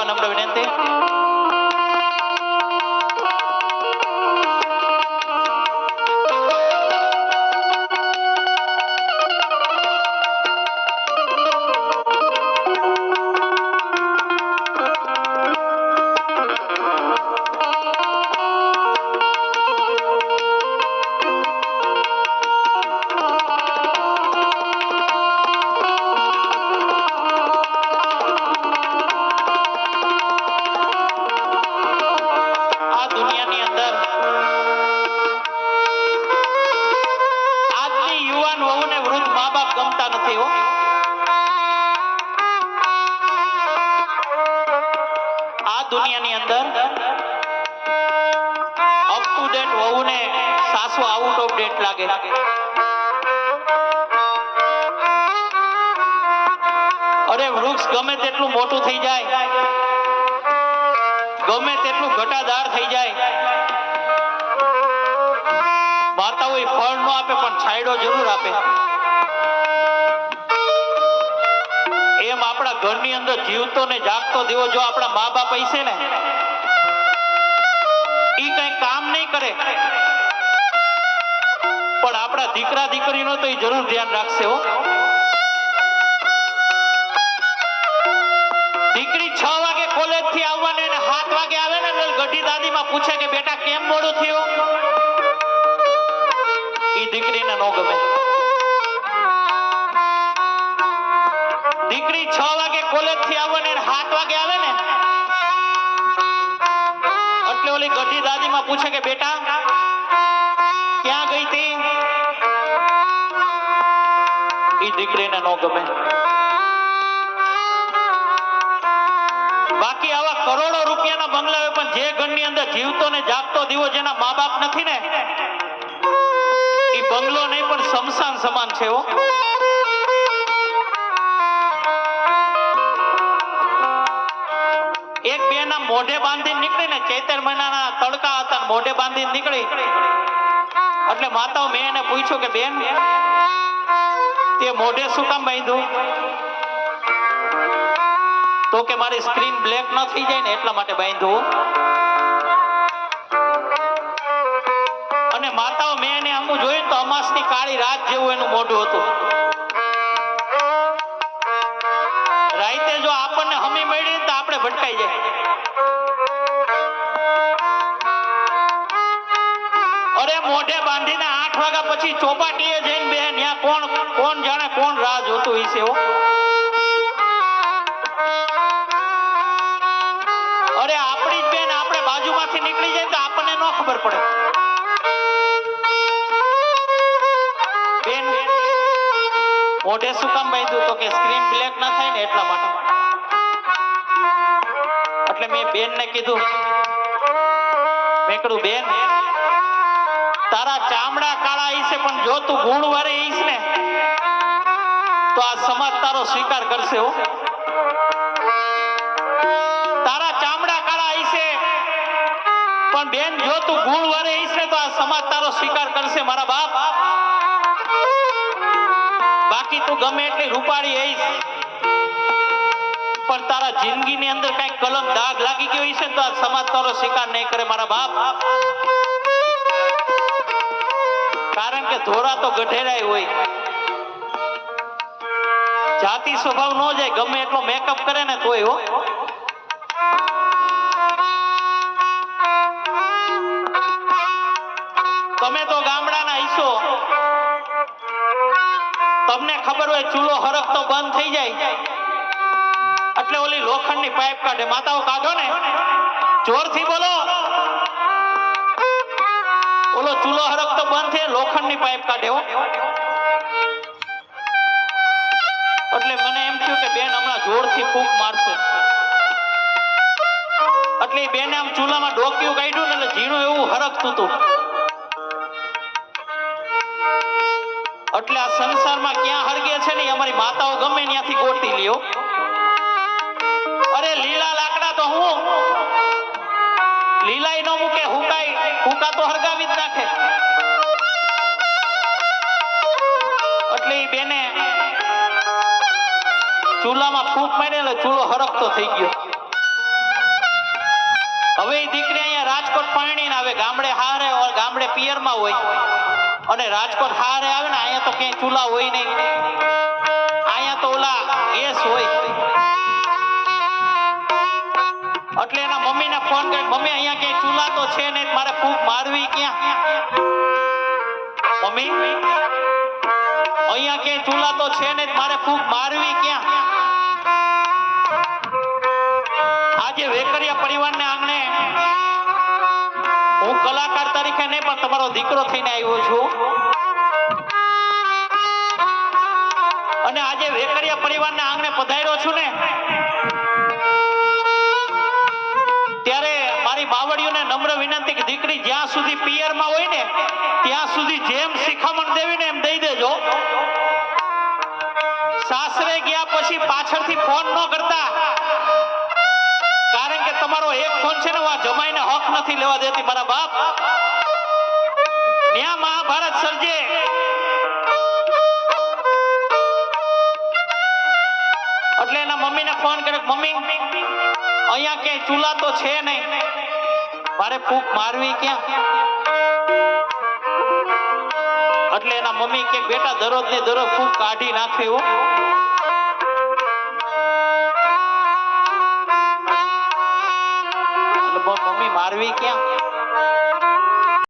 o no. Up to date સાસુ out of date લાગે. અરે વૃક્ષ ગમે તેટલું મોટું થઈ જાય, ગમે તેટલું ઘટાદાર થઈ જાય માતાઓ ફળ ન આપે, પણ છાંયડો જરૂર આપે. એમ આપણા ઘરની અંદર જીવતો ને જાગતો દેવો, જો આપણા મા બાપ હશે ને કામ નહીં કરે. પણ આપણા દીકરા દીકરીનો તો એ જરૂર ધ્યાન રાખશે હો. દીકરી છ વાગે કોલેજથી આવવાને અને સાત વાગે આવે ને ગઢી દાદી માં પૂછે કે, બેટા, કેમ મોડું થયું? એ દીકરીને નો ગમે. દીકરી છ વાગે કોલેજથી આવવાને સાત વાગે આવે ને એટલે ગઢી દાદી માં પૂછે કે, બેટા, ક્યાં ગઈ તી? એ દીકરીને ન ગમે. બાકી આવા કરોડો રૂપિયાના બંગલા પણ જે ઘરની અંદર જીવતો ને જાગતો દીવો જેના મા બાપ નથી ને એ બંગલો નહીં, પણ સમસાન સમાન છે હો. એક ના મોઢે બાંધીને નીકળી ને ચૈતર મહિનાના તડકા હતા મોઢે બાંધીને નીકળી. એટલે માતાઓ મેં એને પૂછ્યું કે, બેન, તે મોઢે શું કામ બાંધ્યું? તો કે, મારી સ્ક્રીન બ્લેક ન થઈ જાય ને એટલા માટે બાંધ્યું. અને માતાઓ મેં એને આમ જોયું તો અમાસની કાળી રાત જેવું એનું મોઢું હતું. રાઈતે જો આપણને હમી મળી ને તો આપણે ભટકાઈ જાય. મોઢે બાંધીને આઠ વાગ્યા પછી ચોપાટીએ જઈને બે ત્યાં કોણ કોણ જાણે કોણ રાહ જોતું હશે અરે આપણી જ બેન આપણે બાજુમાંથી નીકળી જાય તો આપણને ન ખબર પડે. બેન, મોઢે શું કામ બાંધ્યું? તો કે સ્ક્રીન બ્લેક ના થાય ને એટલા માટે. એટલે મેં બેનને કીધું, મેં કીધું, બેન તારા ચામડા કાળા હશે પણ જો તું ગુણ વારે હઈશ ને, તો આ સમાજ તારો સ્વીકાર કરશે હો. તારા ચામડા કાળા હશે પણ બેન, જો તું ગુણ વારે હઈશ ને, તો આ સમાજ તારો સ્વીકાર કરશે મારા બાપ. બાકી તું ગમે એટલી રૂપાળી હઈશ, પણ તારા જિંદગીની અંદર કઈ કલમ દાગ લાગી ગયો હશે તો આ સમાજ તારો સ્વીકાર નહીં કરે મારા બાપ. કારણ કે ધોરા તો ગઢેરાય હોય. જાતિ સ્વભાવ ન જાય, ગમે એટલો મેકઅપ કરે ને તોય હો. તમે તો ગામડાના ઈશો. તમને ખબર હોય ચૂલો હરકતો બંધ થઈ જાય. એટલે ઓલી લોખંડની પાઇપ કાઢે. માતાઓ કાઢો ને. જોરથી બોલો. ઓલો ચૂલો હરખતો બંધ થઈ લોખંડની પાઇપ કાઢે એટલે મને એમ થયું કે બેન હમણાં જોરથી ફૂંક મારશે. એટલે બેને આમ ચૂલામાં ડોક્યું કાઢ્યું ને એટલે ઝીણું એવું હરકતું હતું. એટલે આ સંસારમાં ક્યાં હળગે છે ને અમારી માતાઓ ગમે ત્યાંથી ગોતી લ્યો. અરે લીલા લાકડા તો હું લીલાઈ નો મૂકે હુકાઈ હુકા તો હરગાવી જ નાખે. એટલે એ બેને ચૂલામાં ફૂંક મારી એટલે ચૂલો હરકતો થઈ ગયો. હવે એ દીકરી અહીંયા રાજકોટ પરણીને આવે, ગામડે હારે ગામડે પિયરમાં હોય. અને રાજકોટ હારે આવે ને, અહીંયા તો ક્યાંય ચૂલા હોય નહીં. અહીંયા તો ઓલા ગેસ હોય. એટલે એના મમ્મીને ફોન કરી મમ્મી, અહીંયા ક્યાંય ચૂલા તો છે નહીં, મારે ફૂંક મારવી ક્યાં? મમ્મી, અહીંયા ક્યાંય ચૂલા તો છે નહીં, મારે ફૂંક મારવી ક્યાં? આજે વેકરિયા પરિવારને આંગણે હું કલાકાર તરીકે નહીં, પણ તમારો દીકરો થઈને આવ્યો છું. અને આજે વેકરિયા પરિવારને આંગણે પધાર્યો છું ને નમ્ર વિનંતી કે દીકરી જ્યાં સુધી પિયરમાં હોય ને, ત્યાં સુધી જેમ શિખામણ દેવી ને એમ દઈ દેજો. સાસરે ગયા પછી પાછળથી ફોન ન કરતા. કારણ કે તમારો એક ફોન છે ને આ જમાઈને હક નથી લેવા દેતી, મારા બાપ. ત્યાં મહાભારત સર્જે. એટલે એના મમ્મીને ફોન કર્યો મમ્મી, અહીંયા ક્યાંય ચૂલા તો છે નહીં. મારે ફૂંક મારવી ક્યાં? એટલે એના મમ્મી કે, બેટા દરરોજ ને દરરોજ ફૂંક કાઢી નાખવી હો. મમ્મી મારવી ક્યાં?